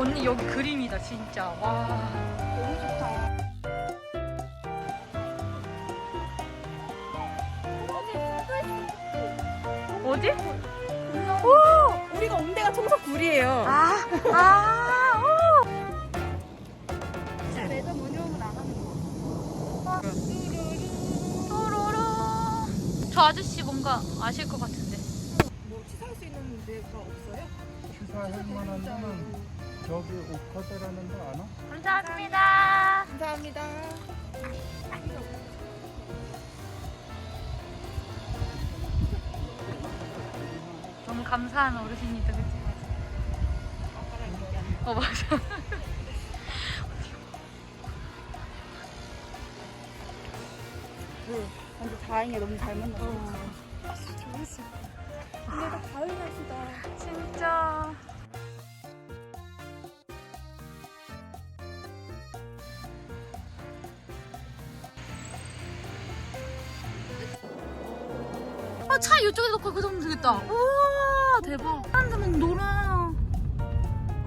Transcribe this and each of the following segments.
아니 여기 그림이다 진짜 와 너무 좋다. 어디? 오! 우리가 온 데가 청석굴이에요. 아, 아, 오. 매점 운영은 안 하는 거. 또로로. 저 아저씨 뭔가 아실 것 같은데. 만한 데는 저기 오카드라는 데 아나? 감사합니다. 감사합니다. 너무 감사한 어르신이다, 그치? 어, 맞아. 네. 근데 다행이야. 너무 잘 만났어. 재밌어. 근데 다 가을 날씨다. 진짜. 아, 차 이쪽에 놓고 그 정도 되겠다. 우와, 대박. 사람들 막 놀아.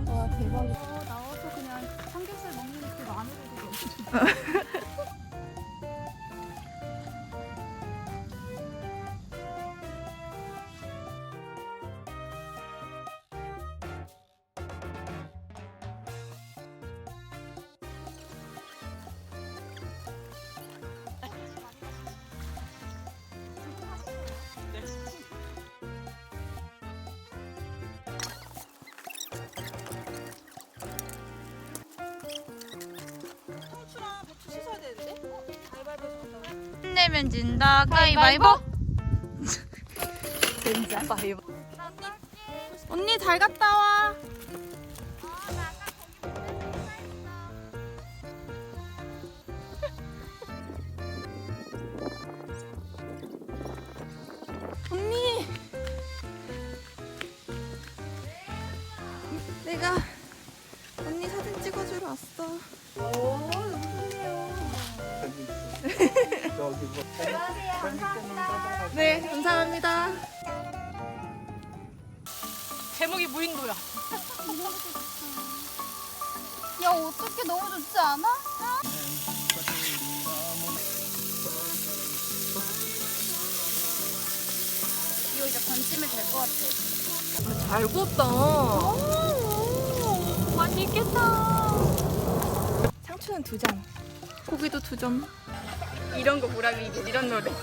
와 대박이다. 나와서 그냥 삼겹살 먹는 그 마늘도 너무 후추랑 배추 씻어야 되는데? 어? 가위바위보 해서 내면 진다. 가위바위보. 진짜. 가위바위보. 언니 잘 갔다 와. 내가 언니 사진 찍어주러 왔어. 오, 너무 좋네요. 뭐 네, 감사합니다. 제목이 무인도야. 야, 어떻게 너무 좋지 않아? 이거 이제 건지면 될것 같아. 잘 구웠다. 맛있겠다. 상추는 두 점, 고기도 두 점. 이런 거 보람이 이게 이런 노래.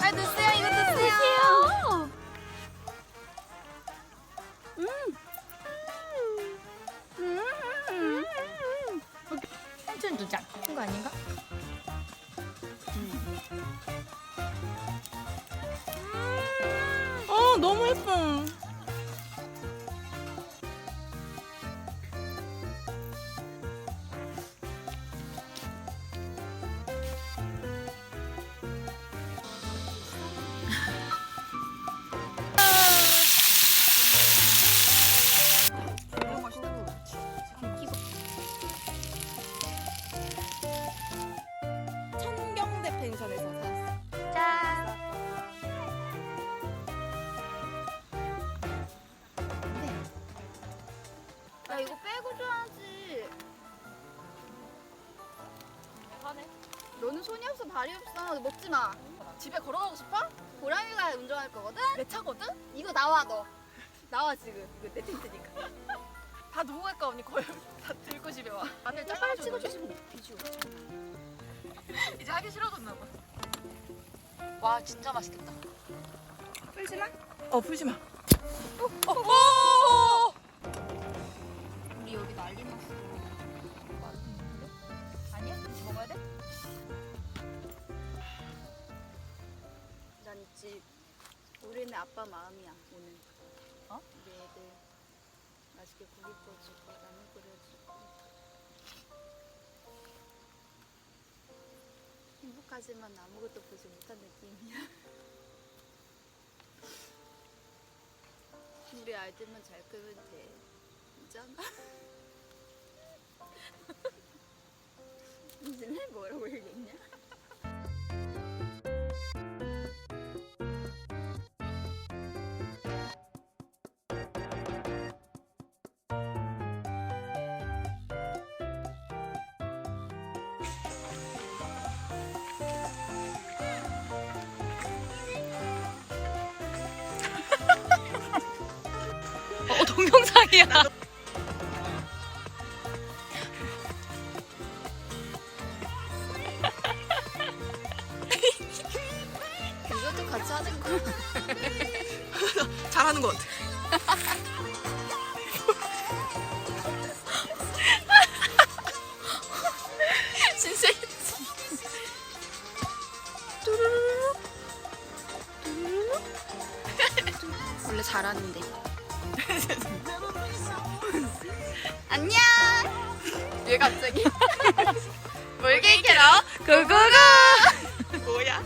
아 드세요, 이거 드세요. 음. 두 장. 큰거 아닌가? 어, 너무 예뻐. 하네. 너는 손이 없어 발이 없어 먹지 마. 집에 걸어가고 싶어? 고라니가 운전할 거거든. 내 차거든. 이거 나와 너. 나와 지금. 이거 내 텐트니까. 다 누구 갈까 언니 거의 다 들고 집에 와. 안을 빨리 찍어주시면 비주. 이제 하기 싫어졌나 봐. 와 진짜 맛있겠다. 풀지 마. 어 풀지 마. 오! 우리 여기 난리 났어. 아빠 마음이야 오늘. 어? 우리 애들 맛있게 고기 구워주고 라면 끓여주고. 행복하지만 아무것도 보지 못한 느낌이야. 우리 아이들만 잘 크면 돼. 있잖아. 동영상이야. 이것도 같이 하는 거. 잘하는 것 같아. 얘 갑자기 물개 캐러 고고고. 뭐야?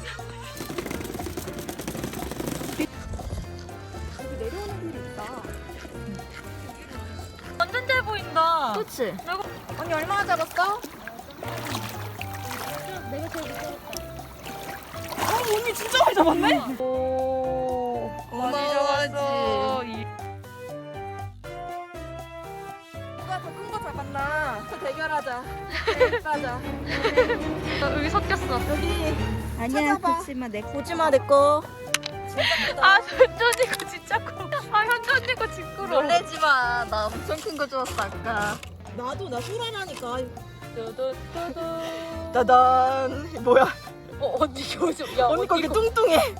완전 잘 보인다. 그렇지. 언니 얼마나 잡았어? 언니 진짜 많이 잡았네? 오, 많이. 잡았어. 이- 누가 더 큰 거 잡았나? 그 대결하자. 대결하자. 어, 여기 섞였어. 아니야, 그렇지만 내 보지마 내 거. 아, 현준이 거 진짜 커. 아, 현준이 거 징그러워. 놀래지 마. 나 엄청 큰 거 주웠어 아까. 나도 나 소란하니까. 따단. 뭐야? 어, 언니 요즘, 야, 언니 거 이렇게 뚱뚱해.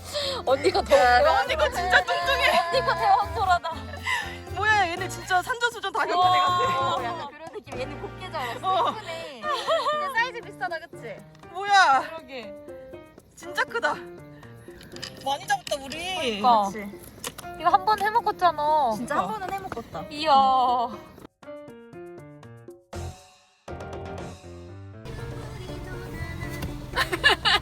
언니가 더. 언니 거 진짜 뚱뚱해. 언니가 대왕토라다. 뭐야 얘네 진짜 산전수전 다 겪은 애. 어. 얘는 곱게 자랐어. 어. 예쁘네. 근데 사이즈 비슷하다, 그치? 뭐야 그러게. 진짜 크다 많이 잡았다 우리 그니까. 이거 한 번 해먹었잖아. 진짜 한 번은 해먹었다. 이야.